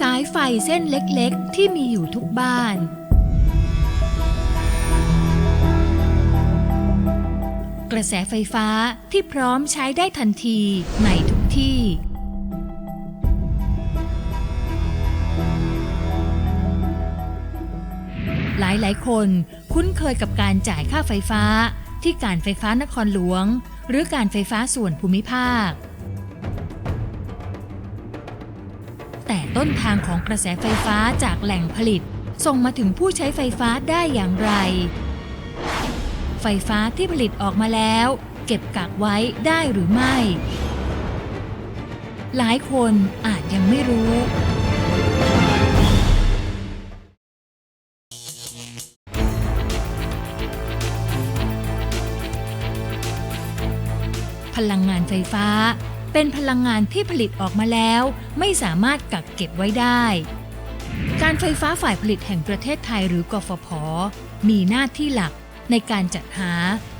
สายไฟเส้นเล็กๆ ที่มีอยู่ทุกบ้าน กระแสไฟฟ้าที่พร้อมใช้ได้ทันทีในทุกที่ หลายๆ คนคุ้นเคยกับการจ่ายค่าไฟฟ้าที่การไฟฟ้านครหลวง หรือการไฟฟ้าส่วนภูมิภาค ต้นทางของกระแสไฟฟ้าจากแหล่งผลิต ส่งมาถึงผู้ใช้ไฟฟ้าได้อย่างไร ไฟฟ้าที่ผลิตออกมาแล้ว เก็บกักไว้ได้หรือไม่ หลายคนอาจยังไม่รู้พลังงานไฟฟ้า เป็นพลังงานที่ผลิตออกมาแล้ว ไม่สามารถกักเก็บไว้ได้ การไฟฟ้าฝ่ายผลิตแห่งประเทศไทยหรือกฟผ มีหน้าที่หลักในการจัดหา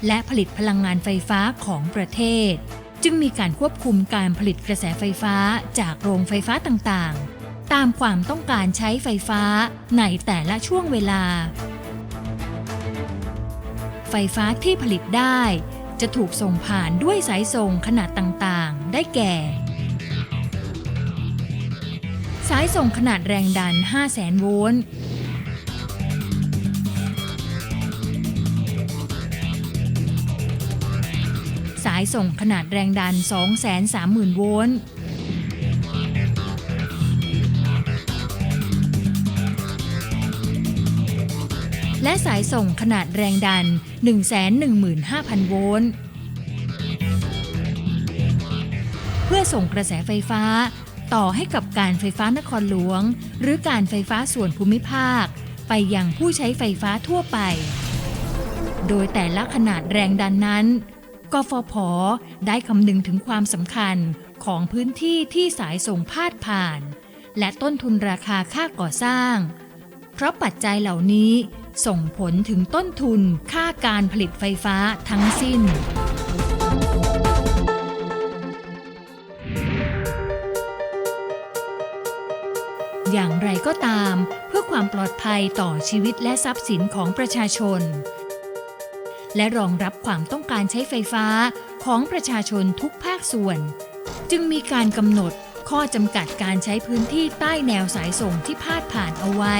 และผลิตพลังงานไฟฟ้าของประเทศ จึงมีการควบคุมการผลิตกระแสไฟฟ้าจากโรงไฟฟ้าต่างๆ ตามความต้องการใช้ไฟฟ้าในแต่ละช่วงเวลา ไฟฟ้าที่ผลิตได้ จะถูกส่งผ่านด้วยสายส่งขนาดต่างๆ ได้แก่ สายส่งขนาดแรงดัน 500,000 โวลต์ สายส่งขนาดแรงดัน 230,000 โวลต์ และสายส่งขนาดแรงดัน 115,000 โวลต์ เพื่อส่งกระแสไฟฟ้า ต่อให้กับการไฟฟ้านครหลวง หรือการไฟฟ้าส่วนภูมิภาค ไปยังผู้ใช้ไฟฟ้าทั่วไป โดยแต่ละขนาดแรงดันนั้น กฟผ ได้คำนึงถึงความสำคัญของพื้นที่ที่สายส่งพาดผ่าน และต้นทุนราคาค่าก่อสร้าง เพราะปัจจัยเหล่านี้ ส่งผลถึงต้นทุนค่าการผลิตไฟฟ้าทั้งสิ้น อย่างไรก็ตาม เพื่อความปลอดภัยต่อชีวิตและทรัพย์สินของประชาชน และรองรับความต้องการใช้ไฟฟ้าของประชาชนทุกภาคส่วน จึงมีการกำหนดข้อจำกัดการใช้พื้นที่ใต้แนวสายส่งที่พาดผ่านเอาไว้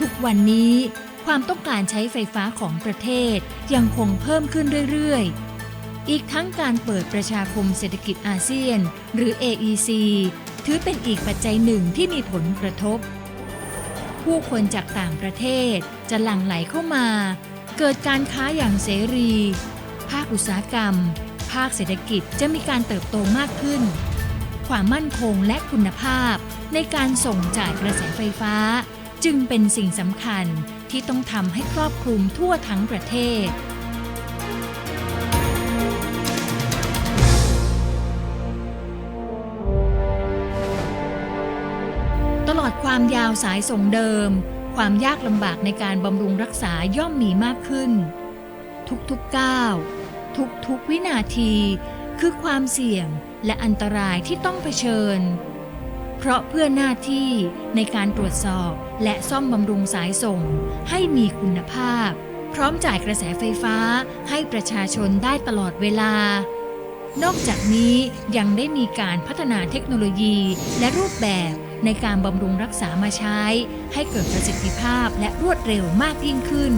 ทุกวันนี้ ความต้องการใช้ไฟฟ้าของประเทศยังคงเพิ่มขึ้นเรื่อยๆ อีกทั้งการเปิดประชาคมเศรษฐกิจอาเซียน หรือ AEC ถือเป็นอีกปัจจัยหนึ่งที่มีผลกระทบ ผู้คนจากต่างประเทศจะหลั่งไหลเข้ามา เกิดการค้าอย่างเสรี ภาคอุตสาหกรรม ภาคเศรษฐกิจจะมีการเติบโตมากขึ้น ความมั่นคงและคุณภาพในการส่งจ่ายกระแสไฟฟ้า จึงเป็นสิ่งสำคัญที่ต้องทำให้ครอบคลุมทั่วทั้งประเทศ ตลอดความยาวสายส่งเดิม ความยากลำบากในการบำรุงรักษาย่อมมีมากขึ้น ทุกๆก้าวทุกๆวินาที คือความเสี่ยงและอันตรายที่ต้องเผชิญ เพราะเพื่อหน้าที่ในการตรวจสอบและซ่อมบำรุงสายส่ง ให้มีคุณภาพ พร้อมจ่ายกระแสไฟฟ้าให้ประชาชนได้ตลอดเวลา นอกจากนี้ยังได้มีการพัฒนาเทคโนโลยีและรูปแบบในการบำรุงรักษามาใช้ ให้เกิดประสิทธิภาพและรวดเร็วมากยิ่งขึ้น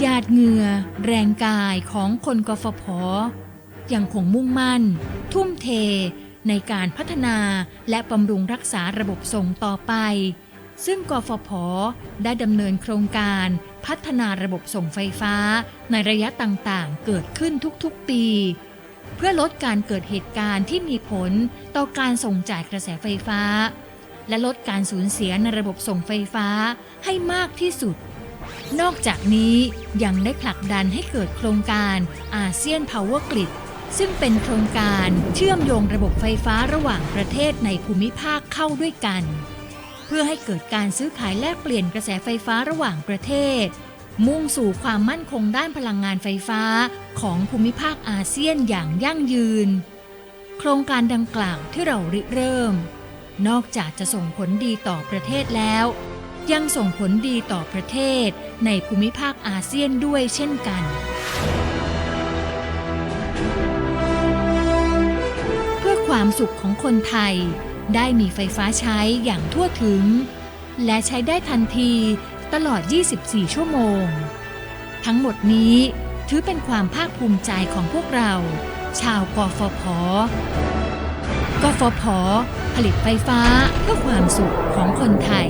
หยาดเหงื่อ แรงกายของคนกฟผ ยังคงมุ่งมั่น ทุ่มเท ในการพัฒนาและบำรุงรักษาระบบส่งต่อไป ซึ่งกฟผ ได้ดำเนินโครงการพัฒนาระบบส่งไฟฟ้าในระยะต่างๆ เกิดขึ้นทุกๆปี เพื่อลดการเกิดเหตุการณ์ที่มีผลต่อการส่งจ่ายกระแสไฟฟ้า และลดการสูญเสียในระบบส่งไฟฟ้าให้มากที่สุดนอกจากนี้ยังได้ผลักดันให้เกิดโครงการอาเซียน Power Grid ซึ่งเป็นโครงการเชื่อมโยงระบบไฟฟ้าระหว่างประเทศในภูมิภาคเข้าด้วยกัน เพื่อให้เกิดการซื้อขายแลกเปลี่ยนกระแสไฟฟ้าระหว่างประเทศ มุ่งสู่ความมั่นคงด้านพลังงานไฟฟ้าของภูมิภาคอาเซียนอย่างยั่งยืน โครงการดังกล่าวที่เราริเริ่ม นอกจากจะส่งผลดีต่อประเทศแล้ว ยังส่งผลดีต่อประเทศในภูมิภาคอาเซียนด้วยเช่นกัน ความสุขของคนไทย ได้มีไฟฟ้าใช้อย่างทั่วถึง และใช้ได้ทันทีตลอด 24 ชั่วโมง ทั้งหมดนี้ถือเป็นความภาคภูมิใจของพวกเรา ชาวกฟผ กฟผ ผลิตไฟฟ้าเพื่อความสุขของคนไทย